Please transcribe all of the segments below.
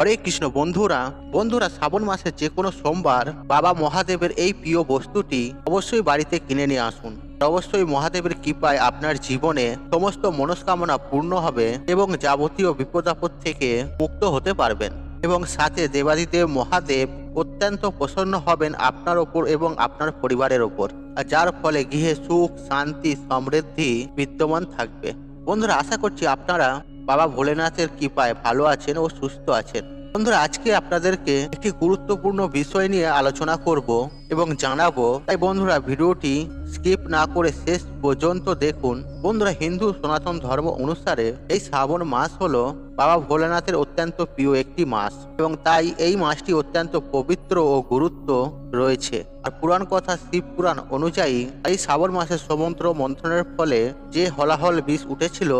হরে কৃষ্ণ বন্ধুরা বন্ধুরা, শ্রাবণ মাসের যে কোনো সোমবার বাবা মহাদেবের এই প্রিয় বস্তুটি অবশ্যই বাড়িতে কিনে নিয়ে আসুন। অবশ্যই মহাদেবের কৃপায় আপনার জীবনে সমস্ত মনস্কামনা পূর্ণ হবে এবং যাবতীয় বিপদাপদ থেকে মুক্ত হতে পারবেন এবং সাথে দেবাদিদেব মহাদেব অত্যন্ত প্রসন্ন হবেন আপনার ওপর এবং আপনার পরিবারের ওপর। যার ফলে গৃহে সুখ, শান্তি, সমৃদ্ধি বিদ্যমান থাকবে। বন্ধুরা, আশা করছি আপনারা বাবা ভোলেনাথের কৃপায় ভালো আছেন ও সুস্থ আছেন। বন্ধুরা, আজকে আপনাদেরকে একটি গুরুত্বপূর্ণ বিষয় নিয়ে আলোচনা করব এবং জানাব। তাই বন্ধুরা, ভিডিওটি স্কিপ না করে শেষ পর্যন্ত দেখুন। বন্ধুরা, হিন্দু সনাতন ধর্ম অনুসারে এই শ্রাবণ মাস হলো বাবা ভোলেনাথের অত্যন্ত প্রিয় একটি মাস এবং তাই এই মাসটি অত্যন্ত পবিত্র ও গুরুত্ব রয়েছে। আর পুরাণ কথা শিব পুরাণ অনুযায়ী এই শ্রাবণ মাসের সমন্ত্র মন্থনের ফলে যে হলাহল বিষ উঠেছিল,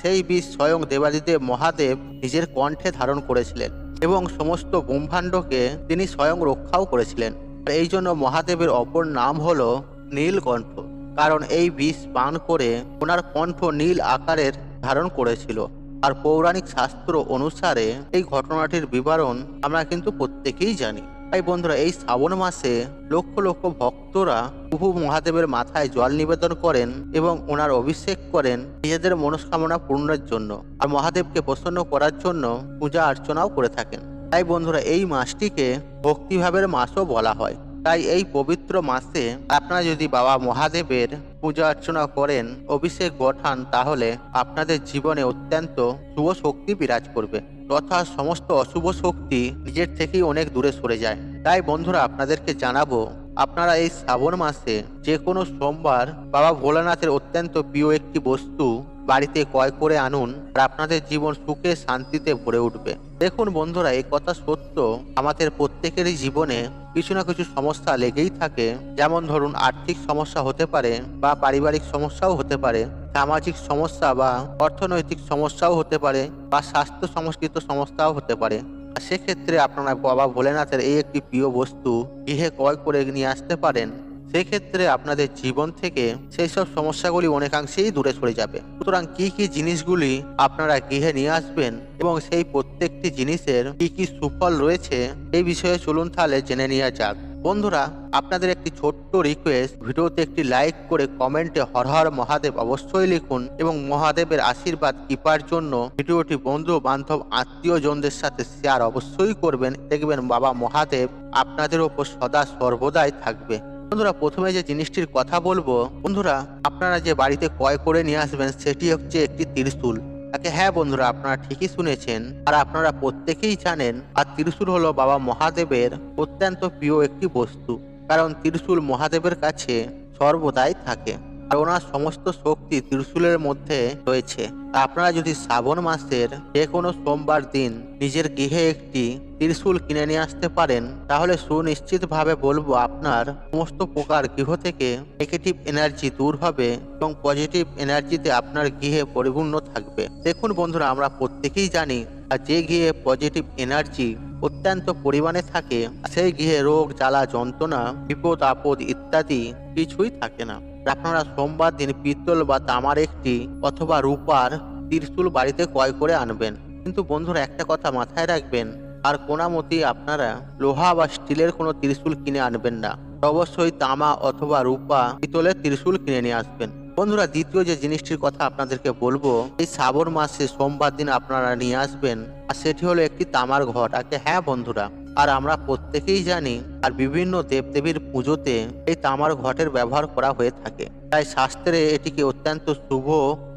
সেই বিষ স্বয়ং দেবাদিদেব মহাদেব নিজের কণ্ঠে ধারণ করেছিলেন এবং সমস্ত ব্রহ্মাণ্ডকে তিনি স্বয়ং রক্ষাও করেছিলেন। এই জন্য মহাদেবের অপর নাম হলো নীলকণ্ঠ কারণ এই বিষ পান করে ওনার কণ্ঠ নীল আকারের ধারণ করেছিল। আর পৌরাণিক শাস্ত্র অনুসারে এই ঘটনাটির বিবরণ আমরা কিন্তু প্রত্যেকেই জানি। তাই বন্ধুরা, এই শ্রাবণ মাসে লক্ষ লক্ষ ভক্তরা প্রভু মহাদেবের মাথায় জল নিবেদন করেন এবং ওনার অভিষেক করেন নিজেদের মনস্কামনা পূর্ণের জন্য আর মহাদেবকে প্রসন্ন করার জন্য পূজা অর্চনাও করে থাকেন। তাই বন্ধুরা, এই মাসটিকে ভক্তিভাবের মাসও বলা হয়। তাই এই পবিত্র মাসে আপনারা যদি বাবা মহাদেবের পূজা অর্চনা করেন, অভিষেক গঠান, তাহলে আপনাদের জীবনে অত্যন্ত শুভ শক্তি বিরাজ করবে। তথা সমস্ত অশুভ শক্তি নিজের থেকেই অনেক দূরে সরে যায়। তাই বন্ধুরা, আপনাদেরকে জানাব, আপনারা এই শ্রাবণ মাসে যে কোনো সোমবার বাবা ভোলানাথের অত্যন্ত প্রিয় একটি বস্তু বাড়িতে ক্রয় করে আনুন আর আপনাদের জীবন সুখে শান্তিতে ভরে উঠবে। দেখুন বন্ধুরা, এই কথা সত্য। আমাদের প্রত্যেকেরই জীবনে কিছু না কিছু সমস্যা লেগেই থাকে। যেমন ধরুন, আর্থিক সমস্যা হতে পারে বা পারিবারিক সমস্যাও হতে পারে, সামাজিক সমস্যা বা অর্থনৈতিক সমস্যাও হতে পারে বা স্বাস্থ্য সংস্কৃত সমস্যাও হতে পারে। সেক্ষেত্রে আপনারা বাবা ভোলেনাথের এই একটি প্রিয় বস্তু, গৃহে ক্রয় করে নিয়ে আসতে পারেন। সেক্ষেত্রে আপনাদের জীবন থেকে সেই সব সমস্যাগুলি অনেকাংশেই দূরে সরে যাবে। সুতরাং কি কি জিনিসগুলি আপনারা গৃহে নিয়ে আসবেন এবং সেই প্রত্যেকটি জিনিসের কি কি সুফল রয়েছে এই বিষয়ে চলুন তাহলে জেনে নেওয়া যাক। বন্ধুরা, আপনাদের একটি ছোট্ট রিকোয়েস্ট ভিডিওতে একটি লাইক করে কমেন্টে হর হর মহাদেব অবশ্যই লিখুন এবং মহাদেবের আশীর্বাদ কৃপার জন্য ভিডিওটি বন্ধু, বান্ধব আত্মীয় জনদের সাথে শেয়ার অবশ্যই করবেন। দেখবেন বাবা মহাদেব আপনাদের ওপর সদা সর্বদাই থাকবে। বন্ধুরা, প্রথমে যে জিনিসটির কথা বলব, বন্ধুরা, আপনারা যে বাড়িতে ক্রয় করে নিয়ে আসবেন, সেটি হচ্ছে একটি ত্রিশূল। তাকে হ্যাঁ বন্ধুরা, আপনারা ঠিকই শুনেছেন, আর আপনারা প্রত্যেকেই জানেন, আর ত্রিশূল হলো বাবা মহাদেবের অত্যন্ত প্রিয় একটি বস্তু। কারণ ত্রিশূল মহাদেবের কাছে সর্বদাই থাকে। আর ওনার সমস্ত শক্তি ত্রিশূলের মধ্যে রয়েছে। আপনারা যদি শ্রাবণ মাসের যে কোনো সোমবার দিন নিজের গৃহে একটি ত্রিশূল কিনে নিয়ে আসতে পারেন, তাহলে সুনিশ্চিতভাবে বলব আপনার সমস্ত প্রকার গৃহ থেকে নেগেটিভ এনার্জি দূর হবে এবং পজিটিভ এনার্জিতে আপনার গৃহে পরিপূর্ণ থাকবে। দেখুন বন্ধুরা, আমরা প্রত্যেকেই জানি আর যে গৃহে পজিটিভ এনার্জি অত্যন্ত পরিমাণে থাকে, সেই গৃহে রোগ, জ্বালা, যন্ত্রণা, বিপদ, আপদ ইত্যাদি কিছুই থাকে না। আপনারা সোমবার দিন পিত্তল বা তামার একটি অথবা রূপার ত্রিশূল বাড়িতে ক্রয় করে আনবেন। কিন্তু বন্ধুরা, একটা কথা মাথায় রাখবেন, আর কোনামতি আপনারা লোহা বা স্টিলের কোনো ত্রিশূল কিনে আনবেন না। অবশ্যই তামা অথবা রূপা পিতলের ত্রিশূল কিনে নিয়ে আসবেন। বন্ধুরা, দ্বিতীয় যে জিনিসটির কথা আপনাদেরকে বলব, এই শ্রাবণ মাসে সোমবার দিন আপনারা নিয়ে আসবেন, আর সেটি হলো একটি তামার ঘট আগে হ্যাঁ বন্ধুরা আর আমরা প্রত্যেকেই জানি আর বিভিন্ন দেবদেবীর পুজোতে এই তামার ঘটের ব্যবহার করা হয়ে থাকে। তাই শাস্ত্রে এটিকে অত্যন্ত শুভ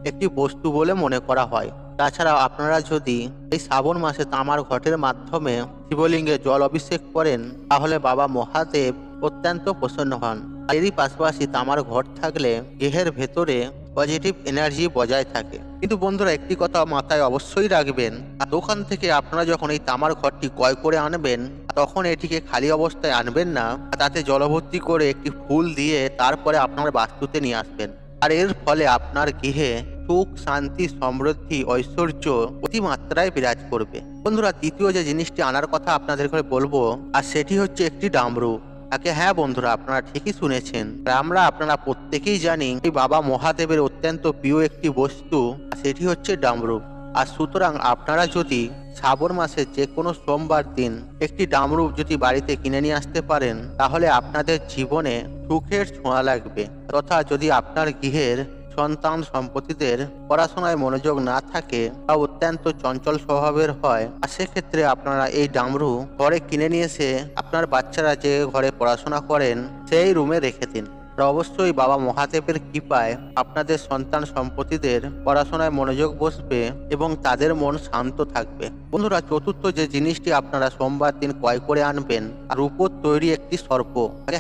একটি বস্তু বলে মনে করা হয়। তাছাড়া আপনারা যদি এই শ্রাবণ মাসে তামার ঘটের মাধ্যমে শিবলিঙ্গে জল অভিষেক করেন, তাহলে বাবা মহাদেব অত্যন্ত প্রসন্ন হন। এরই পাশাপাশি তামার ঘট থাকলে গৃহের ভেতরে পজিটিভ এনার্জি বজায় থাকে। কিন্তু বন্ধুরা, একটি কথা মাথায় অবশ্যই রাখবেন দোকান থেকে আপনারা যখন এই তামার ঘরটি ক্রয় করে আনবেন, তখন এটিকে খালি অবস্থায় আনবেন না তাতে জলভর্তি করে একটি ফুল দিয়ে তারপরে আপনার বাস্তুতে নিয়ে আসবেন। আর এর ফলে আপনার গৃহে সুখ, শান্তি, সমৃদ্ধি, ঐশ্বর্য অতিমাত্রায় বিরাজ করবে। বন্ধুরা, তৃতীয় যে জিনিসটি আনার কথা আপনাদের ঘরে বলব, আর সেটি হচ্ছে একটি ডামরু। তাকে হ্যাঁ বন্ধুরা, আপনারা ঠিকই শুনেছেন। আমরা আপনারা প্রত্যেকেই জানি বাবা মহাদেবের অত্যন্ত প্রিয় একটি বস্তু সেটি হচ্ছে ডামরু আর সুতরাং আপনারা যদি শ্রাবণ মাসে যে কোনো সোমবার দিন একটি ডামরু যদি বাড়িতে কিনে নিয়ে আসতে পারেন, তাহলে আপনাদের জীবনে সুখের ছোঁয়া লাগবে। তথা যদি আপনার গৃহের সন্তান সম্পত্তিদের পড়াশোনায় মনোযোগ না থাকে বা অত্যন্ত চঞ্চল স্বভাবের হয়। আর সেক্ষেত্রে আপনারা এই ডামরু ঘরে কিনে নিয়ে এসে আপনার বাচ্চারা যে ঘরে পড়াশোনা করেন, সেই রুমে রেখে দিন। অবশ্যই বাবা মহাদেবের কৃপায় আপনাদের সন্তান সম্পত্তিদের পড়াশোনায় মনোযোগ বসবে এবং তাদের মন শান্ত থাকবে। বন্ধুরা, চতুর্থ যে জিনিসটি আপনারা সোমবার দিন ক্রয় করে আনবেন আর উপর তৈরি একটি সর্প।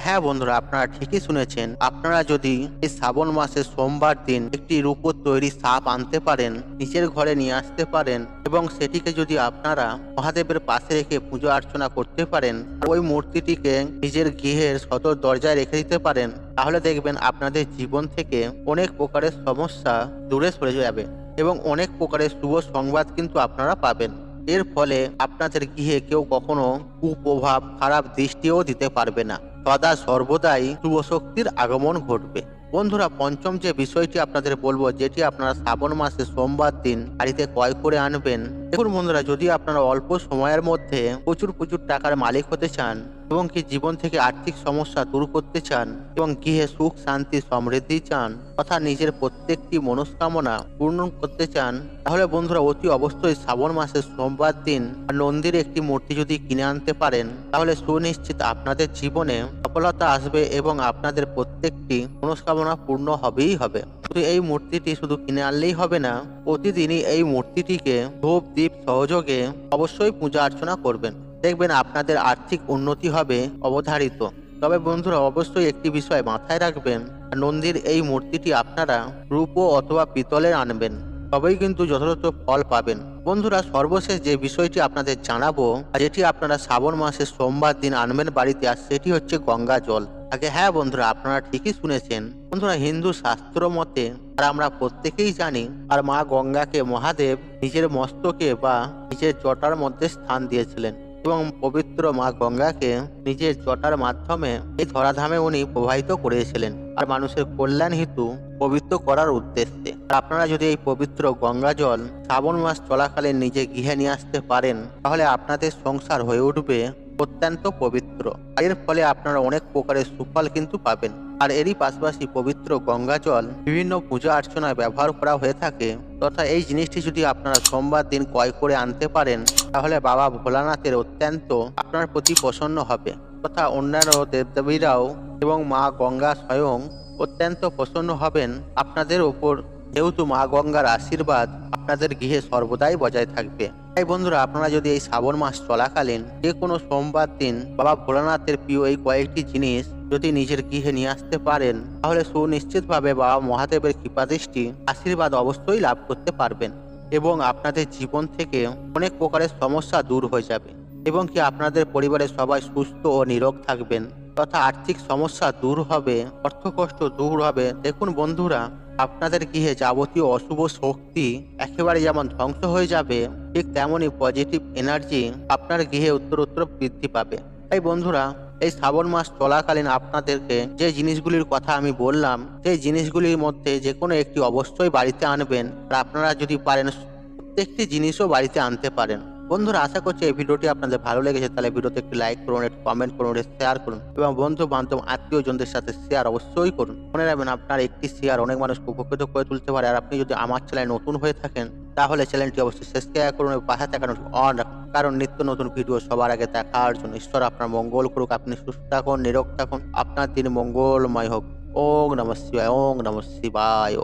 হ্যাঁ বন্ধুরা, আপনারা ঠিকই শুনেছেন। আপনারা যদি এই শ্রাবণ মাসের সোমবার দিন একটি রূপোর তৈরি সাপ আনতে পারেন নিচের ঘরে নিয়ে আসতে পারেন এবং সেটিকে যদি আপনারা মহাদেবের পাশে রেখে পুজো অর্চনা করতে পারেন, ওই মূর্তিটিকে নিজের গৃহের সদর দরজায় রেখে দিতে পারেন। তাহলে দেখবেন আপনাদের জীবন থেকে অনেক প্রকারের সমস্যা দূরে সরে যাবে এবং অনেক প্রকারের শুভ সংবাদ কিন্তু আপনারা পাবেন। এর ফলে আপনাদের গৃহে কেউ কখনো কুপ্রভাব, খারাপ দৃষ্টিও দিতে পারবে না। সদা সর্বদাই শুভ শক্তির আগমন ঘটবে। বন্ধুরা, পঞ্চম যে বিষয়টি আপনাদের বলব, যেটি আপনারা শ্রাবণ মাসে সোমবার দিন বাড়িতে ক্রয় করে আনবেন। দেখুন বন্ধুরা, যদি আপনারা অল্প সময়ের মধ্যে প্রচুর প্রচুর টাকার মালিক হতে চান এবং কি জীবন থেকে আর্থিক সমস্যা দূর করতে চান এবং গৃহে সুখ, শান্তি, সমৃদ্ধি চান, তথা নিজের প্রত্যেকটি মনস্কামনা পূর্ণ করতে চান, তাহলে বন্ধুরা অতি অবশ্যই শ্রাবণ মাসের সোমবার দিন নন্দীর একটি মূর্তি যদি কিনে আনতে পারেন, তাহলে সুনিশ্চিত আপনাদের জীবনে সফলতা আসবে এবং আপনাদের প্রত্যেকটি মনস্কামনা পূর্ণ হবেই হবে। শুধু এই মূর্তিটি শুধু কিনে আনলেই হবে না, প্রতিদিনই এই মূর্তিটিকে ধূপ দ্বীপ সহযোগে অবশ্যই পূজা অর্চনা করবেন। দেখবেন আপনাদের আর্থিক উন্নতি হবে অবধারিত। তবে বন্ধুরা, অবশ্যই একটি বিষয় মাথায় রাখবেন, নন্দীর এই মূর্তিটি আপনারা রূপ অথবা পিতলের আনবেন, তবেই কিন্তু যথাযথ ফল পাবেন। বন্ধুরা, সর্বশেষ যে বিষয়টি আপনাদের জানাব, যেটি আপনারা শ্রাবণ মাসে সোমবার দিন আনবেন বাড়িতে, আর সেটি হচ্ছে গঙ্গা জল। আগে হ্যাঁ বন্ধুরা, আপনারা ঠিকই শুনেছেন। বন্ধুরা, হিন্দু শাস্ত্র মতে, আর আমরা প্রত্যেকেই জানি, আর মা গঙ্গাকে মহাদেব নিজের মস্তকে বা নিজের জটার মধ্যে স্থান দিয়েছিলেন। এবং পবিত্র মা গঙ্গাকে নিজের জটার মাধ্যমে এই ধরাধামে উনি প্রবাহিত করেছিলেন। আর মানুষের কল্যাণ হেতু পবিত্র করার উদ্দেশ্যে। আপনারা যদি এই পবিত্র গঙ্গা জল শ্রাবণ মাস চলাকালীন নিজে গৃহে নিয়ে আসতে পারেন, তাহলে আপনাদের সংসার হয়ে উঠবে অত্যন্ত পবিত্র। এর ফলে আপনারা অনেক প্রকারের সুফল কিন্তু পাবেন। আর এরই পাশাপাশি পবিত্র গঙ্গা জল, বিভিন্ন পূজা অর্চনায় ব্যবহার করা হয়ে থাকে। তথা এই জিনিসটি যদি আপনারা সোমবার দিন ক্রয় করে আনতে পারেন, তাহলে বাবা ভোলানাথের অত্যন্ত আপনার প্রতি প্রসন্ন হবে। তথা অন্যান্য দেবদেবীরাও এবং মা গঙ্গা স্বয়ং অত্যন্ত প্রসন্ন হবেন। আপনাদের ওপর যেহেতু মা গঙ্গার আশীর্বাদ আপনাদের গৃহে সর্বদাই বজায় থাকবে। তাই বন্ধুরা, আপনারা যদি এই শ্রাবণ মাস চলাকালীন যে কোনো সোমবার দিন বাবা ভোলানাথের প্রিয় এই কয়েকটি জিনিস যদি নিজের গৃহে নিয়ে আসতে পারেন, তাহলে সুনিশ্চিতভাবে বাবা মহাদেবের কৃপাদৃষ্টি আশীর্বাদ অবশ্যই লাভ করতে পারবেন এবং আপনাদের জীবন থেকে অনেক প্রকারের সমস্যা দূর হয়ে যাবে এবং কি আপনাদের পরিবারের সবাই সুস্থ ও নিরোগ থাকবেন। তথা আর্থিক সমস্যা দূর হবে, অর্থকষ্ট দূর হবে। দেখুন বন্ধুরা, আপনাদের গৃহে যাবতীয় অশুভ শক্তি একেবারে যেমন ধ্বংস হয়ে যাবে, ঠিক তেমনই পজিটিভ এনার্জি আপনার গৃহে উত্তরোত্তর বৃদ্ধি পাবে। তাই বন্ধুরা, এই শ্রাবণ মাস চলাকালীন আপনাদেরকে যে জিনিসগুলির কথা আমি বললাম, সেই জিনিসগুলির মধ্যে যে কোনো একটি অবশ্যই বাড়িতে আনবেন। আর আপনারা যদি পারেন, প্রত্যেকটি জিনিসও বাড়িতে আনতে পারেন। বন্ধুরা, আশা করছি এই ভিডিওটি আপনাদের ভালো লেগেছে। তাহলে ভিডিওতে একটি লাইক করুন, একটু কমেন্ট করুন, একটু শেয়ার করুন এবং বন্ধু বান্ধব আত্মীয় জনদের সাথে শেয়ার অবশ্যই করুন। মনে রাখবেন, আপনার একটি শেয়ার অনেক মানুষকে উপকৃত করে তুলতে পারে। আর আপনি যদি আমার চ্যানেল নতুন হয়ে থাকেন, তাহলে চ্যানেলটি অবশ্যই সাবস্ক্রাইব করুন এবং পাশে থাকানো অন রাখুন। কারণ নিত্য নতুন ভিডিও সবার আগে দেখার জন্য ঈশ্বর আপনার মঙ্গল করুক, আপনি সুস্থ থাকুন, নিরোগ থাকুন। আপনার দিন মঙ্গলময় হোক। ওং নমঃ শিবায় ওং নমঃ শিবায়।